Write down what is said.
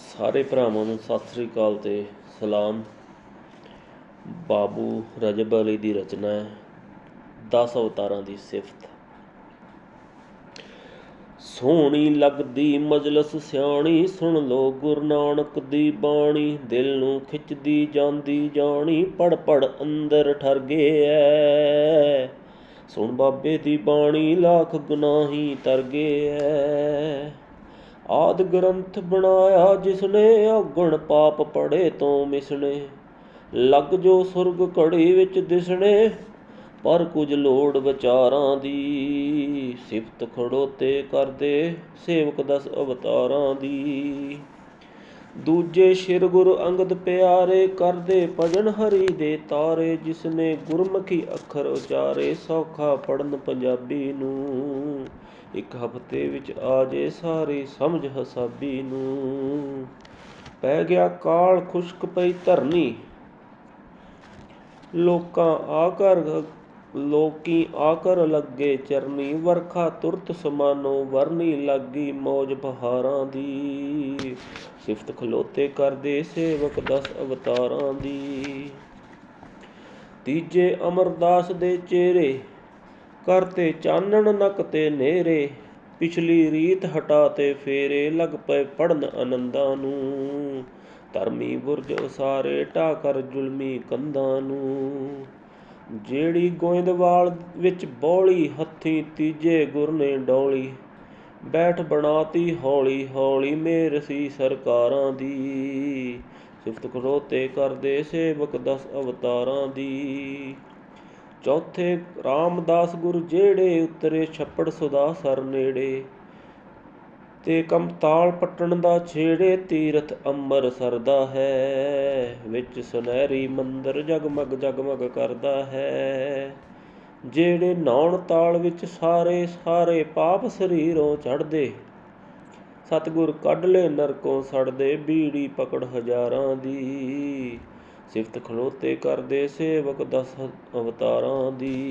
ਸਾਰੇ ਭਰਾਵਾਂ ਨੂੰ ਸਤਿ ਸ੍ਰੀ ਅਕਾਲ ਤੇ ਸਲਾਮ। ਬਾਬੂ ਰਜਬ ਅਲੀ ਦੀ ਰਚਨਾ ਹੈ 10 ਅਵਤਾਰਾਂ ਦੀ ਸਿਫਤ। ਸੋਹਣੀ ਲੱਗਦੀ ਮਜਲਸ ਸਿਆਣੀ, ਸੁਣ ਲੋ ਗੁਰੂ ਨਾਨਕ ਦੀ ਬਾਣੀ, ਦਿਲ ਨੂੰ ਖਿੱਚਦੀ ਜਾਂਦੀ ਜਾਣੀ ਪੜ ਪੜ ਅੰਦਰ ਠਰ ਗਏ ਐ। ਸੁਣ ਬਾਬੇ ਦੀ ਬਾਣੀ, ਲੱਖ ਗੁਨਾਹੀ ਤਰ ਗਏ ਐ। ਆਦ ਗ੍ਰੰਥ ਬਣਾਇਆ ਜਿਸਨੇ ਔਗਣ ਪਾਪ ਪੜੇ ਤੋਂ ਮਿਸਣੇ। ਲੱਗ ਜੋ ਸੁਰਗ ਘੜੀ ਵਿੱਚ ਦਿਸਣੇ, ਪਰ ਕੁਝ ਲੋੜ ਵਿਚਾਰਾਂ ਦੀ। ਸਿਫਤ ਖੜੋਤੇ ਕਰਦੇ, ਸੇਵਕ ਦਸ ਅਵਤਾਰਾਂ ਦੀ। ਦੂਜੇ ਸ਼ਿਰ ਗੁਰੂ ਅੰਗਦ ਪਿਆਰੇ ਕਰਦੇ ਭਜਨ ਹਰੀ ਦੇ ਤਾਰੇ, ਜਿਸਨੇ ਗੁਰਮੁਖੀ ਅੱਖਰ ਉਚਾਰੇ, ਸੌਖਾ ਪੜਨ ਪੰਜਾਬੀ ਨੂੰ। ਇੱਕ ਹਫ਼ਤੇ ਵਿੱਚ ਆ ਜੇ ਸਾਰੀ ਸਮਝ ਹਸਾਬੀ ਨੂੰ। ਪੈ ਗਿਆ ਕਾਲ ਖੁਸ਼ਕ ਪਈ ਧਰਨੀ। ਲੋਕਾਂ ਆਕਰ, ਲੋਕੀ ਆਕਰ ਲੱਗੇ ਚਰਨੀ। ਵਰਖਾ ਤੁਰਤ ਸਮਾਨੋ, ਵਰਨੀ ਲੱਗੀ ਮੌਜ ਬਹਾਰਾਂ ਦੀ। ਸਿਫਤ ਖਲੋਤੇ ਕਰਦੇ ਸੇਵਕ ਦਸ ਅਵਤਾਰਾਂ ਦੀ। ਤੀਜੇ ਅਮਰਦਾਸ ਦੇ ਚਿਹਰੇ ਕਰਤੇ ਚਾਨਣ ਨਕ ਤੇ ਨੇਰੇ, ਪਿਛਲੀ ਰੀਤ ਹਟਾ ਤੇ ਫੇਰੇ, ਲੱਗ ਪਏ ਪੜਨ ਆਨੰਦਾਂ ਨੂੰ। ਧਰਮੀ ਬੁਰਜ ਉਸਾਰੇ ਢਾ ਕਰ ਜ਼ੁਲਮੀ ਕੰਧਾਂ ਨੂੰ। ਜਿਹੜੀ ਗੋਇੰਦਵਾਲ ਵਿੱਚ ਬੌਲੀ, ਹੱਥੀ ਤੀਜੇ ਗੁਰ ਨੇ ਡੌਲੀ ਬੈਠ ਬਣਾਤੀ ਹੌਲੀ ਹੌਲੀ ਮੇਰ ਸੀ ਸਰਕਾਰਾਂ ਦੀ। ਸਿਫਤ ਖੜੋਤੇ ਕਰਦੇ ਸੇਵਕ ਦਸ ਅਵਤਾਰਾਂ ਦੀ। ਚੌਥੇ ਰਾਮਦਾਸ ਗੁਰ ਜਿਹੜੇ ਉਤਰੇ ਛੱਪੜ ਸੁਦਾ ਸਰ ਨੇੜੇ। ਤੇ ਕਮਤਾਲ ਪਟਣ ਦਾ ਛੇੜੇ ਤੀਰਥ ਅੰਮ੍ਰਿਤਸਰ ਦਾ ਹੈ। ਵਿੱਚ ਸੁਨਹਿਰੀ ਮੰਦਰ ਜਗਮਗ ਜਗਮਗ ਕਰਦਾ ਹੈ। ਜਿਹੜੇ ਨੌਣ ਤਾਲ ਵਿੱਚ ਸਾਰੇ ਸਾਰੇ ਪਾਪ ਸਰੀਰੋਂ ਚੜਦੇ ਸਤਗੁਰ ਕੱਢ ਲੈ ਨਰਕੋਂ ਸੜਦੇ, ਬੀੜੀ ਪਕੜ ਹਜ਼ਾਰਾਂ ਦੀ। ਸਿਫਤ ਖਲੋਤੇ ਕਰਦੇ ਸੇਵਕ ਦਸ ਅਵਤਾਰਾਂ ਦੀ।